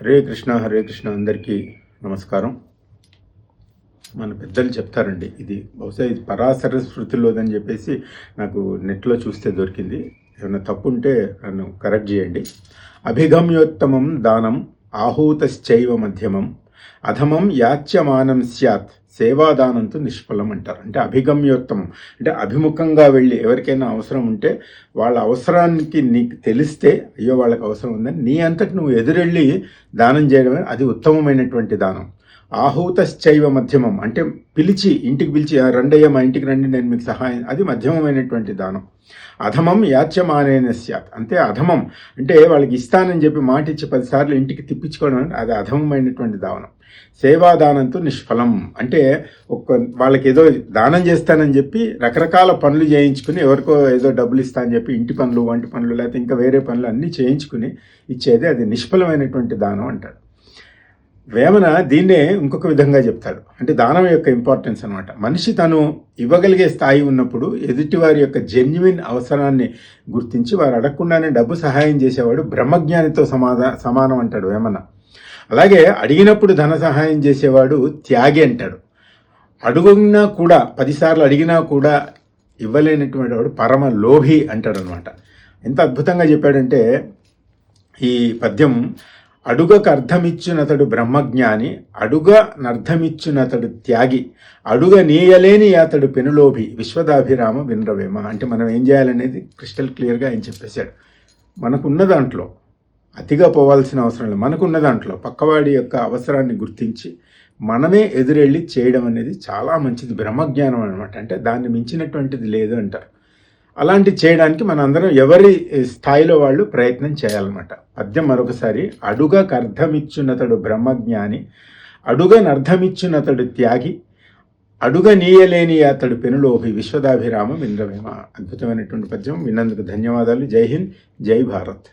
హరే కృష్ణ హరే కృష్ణ అందరికీ నమస్కారం. మన పెద్దలు చెప్తారండి ఇది బహుశా ఇది పరాశర స్మృతిలోదని చెప్పేసి నాకు నెట్లో చూస్తే దొరికింది. ఏమైనా తప్పు ఉంటే నన్ను కరెక్ట్ చేయండి. అభిగమ్యోత్తమం దానం ఆహూతశ్చైవ మధ్యమం అధమం యాచ్యమానం స్యాత్ సేవాదానంతో నిష్ఫలం అంటారు. అంటే అభిగమ్యోత్తమం అంటే అభిముఖంగా వెళ్ళి ఎవరికైనా అవసరం ఉంటే వాళ్ళ అవసరానికి నీకు తెలిస్తే అయ్యో వాళ్ళకి అవసరం ఉందని నీ అంతటి నువ్వు ఎదురెళ్ళి దానం చేయడమే అది ఉత్తమమైనటువంటి దానం. ఆహూతశ్చైవ మధ్యమం. అంటే పిలిచి ఇంటికి పిలిచి రండయ్య మా ఇంటికి రండి నేను మీకు సహాయం. అది మధ్యమమైనటువంటి దానం. అధమం యాచ్యమానేన స్యాత్. అంతే అధమం. అంటే వాళ్ళకి ఇస్తానని చెప్పి మాట ఇచ్చి పదిసార్లు ఇంటికి తిప్పించుకోవడం అది అధమమైనటువంటి దానం. సేవాదానంతో నిష్ఫలం. అంటే ఒక్క వాళ్ళకి ఏదో దానం చేస్తానని చెప్పి రకరకాల పనులు చేయించుకుని ఎవరికో ఏదో డబ్బులు ఇస్తా అని చెప్పి ఇంటి పనులు వంటి పనులు లేకపోతే ఇంకా వేరే పనులు అన్నీ చేయించుకుని ఇచ్చేది అది నిష్ఫలమైనటువంటి దానం అంటాడు. వేమన దీన్నే ఇంకొక విధంగా చెప్తాడు. అంటే దానం యొక్క ఇంపార్టెన్స్ అనమాట మనిషి తను ఇవ్వగలిగే స్థాయి ఉన్నప్పుడు ఎదుటివారి యొక్క జెన్యున్ అవసరాన్ని గుర్తించి వారు అడగకుండానే డబ్బు సహాయం చేసేవాడు బ్రహ్మజ్ఞానితో సమాధా సమానం అంటాడు వేమన. అలాగే అడిగినప్పుడు ధన సహాయం చేసేవాడు త్యాగి అంటాడు. అడుగున్నా కూడా పదిసార్లు అడిగినా కూడా ఇవ్వలేనటువంటి వాడు పరమ లోభి అంటాడు అనమాట ఎంత అద్భుతంగా చెప్పాడంటే ఈ పద్యం అడుగకు అర్థమిచ్చునతడు బ్రహ్మజ్ఞాని అడుగనర్థమిచ్చునతడు త్యాగి అడుగ నీయలేని అతడు పెనులోభి విశ్వదాభిరామ వినరవేమ. అంటే మనం ఏం చేయాలనేది క్రిస్టల్ క్లియర్గా ఆయన చెప్పేశాడు. మనకున్న దాంట్లో అతిగా పోవాల్సిన అవసరం లేదు. మనకున్న దాంట్లో పక్కవాడి యొక్క అవసరాన్ని గుర్తించి మనమే ఎదురెళ్ళి చేయడం అనేది చాలా మంచిది. బ్రహ్మజ్ఞానం అనమాట అంటే దాన్ని మించినటువంటిది లేదు అంటారు. అలాంటి చేయడానికి మనందరం ఎవరి స్థాయిలో వాళ్ళు ప్రయత్నం చేయాలన్నమాట. పద్యం మరొకసారి అడుగకు అర్థమిచ్చునతడు బ్రహ్మజ్ఞాని అడుగనర్థమిచ్చునతడు త్యాగి అడుగ నీయలేని అతడు పెనులోహి విశ్వదాభిరామ ఇంద్రవేమ అద్భుతమైనటువంటి పద్యం. విన్నందుకు ధన్యవాదాలు. జై హింద్ జై భారత్.